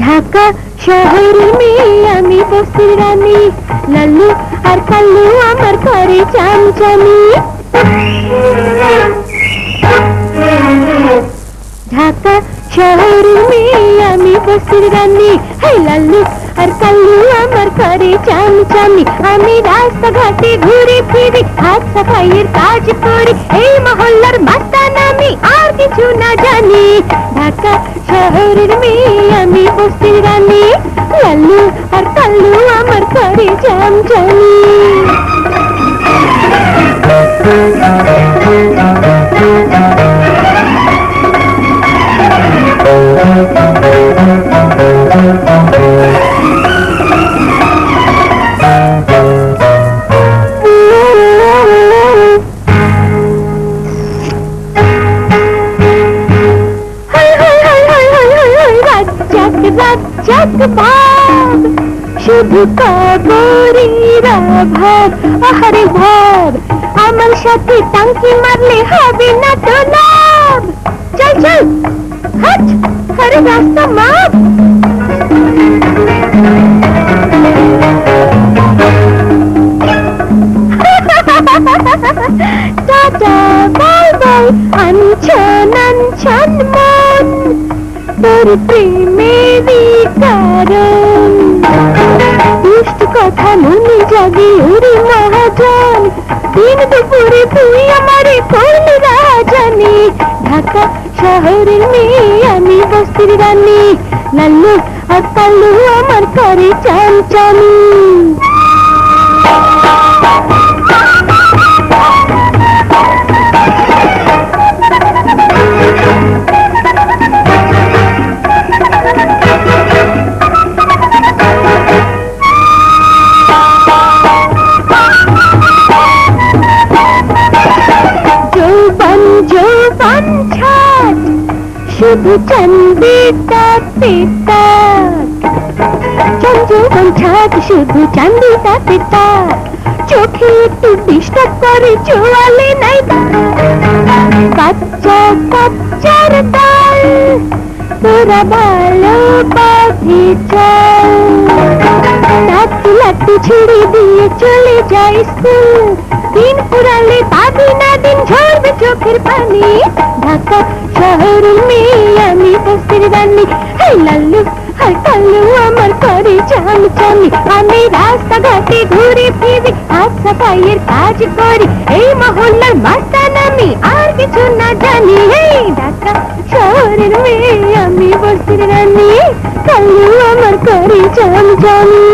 ঢাকা শহর মেয়ে আমি বস্তির রানী লাল্লু আর কাল্লু আমার ঘরে চামচামি ঢাকা শহর মেয়ে আমি বস্তির রানী হাই লাল্লু আর কাল্লু ঘরে চামচামি আমি রাস্তাঘাটে ঘুরে ফিরি, হাত সাফাইয়ের কাজ করি, এই মহল্লার মাস্তান আমি আর কিছু না জানি। ঢাকা শহরের মেয়ে, আমি বস্তির রানী লাল্লু আর কাল্লু আমার ঘরে চামচামি जग भाग शुद्ध का गोरी अहरे भाग अमर शक्ति टंकी मरले हबी न तो लाभ चल चल। हट, हरे रास्ता माप তোর প্রেমেরই কারণ। দুষ্ট কথা মনে জাগে ওরে মহাজন। দিন দুপুরে তুই আমারে করলি রাজানি ঢাকা শহরের মেয়ে, আমি বস্তির রানী। লাল্লু আর কাল্লু আমার করে চামচামি যৌবন শুধু চান্দিটা পিতা যৌবন ছাট শুধু চান্দিটা পিতা চোখে একটু ডিস্টার্ব করে চোয়ালে নাই বাচ্চা বাচ্চার দল তোরা ভালো পাখি চল লাট্টু লাট্টু ছেড়ে দিয়ে চলে যায় দিন পুরালে পাবি না দিন ঝরবে চোখের পানি। ঢাকা শহরের মেয়ে, আমি বস্তির রানী। হাই লাল্লু, হাই কাল্লু আমার করে চামচামি আমি রাস্তাঘাটে ঘুরে ফিরি হাত সাফাইয়ের কাজ করি। এই মহল্লার মাস্তান আমি, আর কিছু না জানি। এই ঢাকা শহরের মেয়ে, আমি বস্তির রানী। কাল্লু আমার করে চামচামি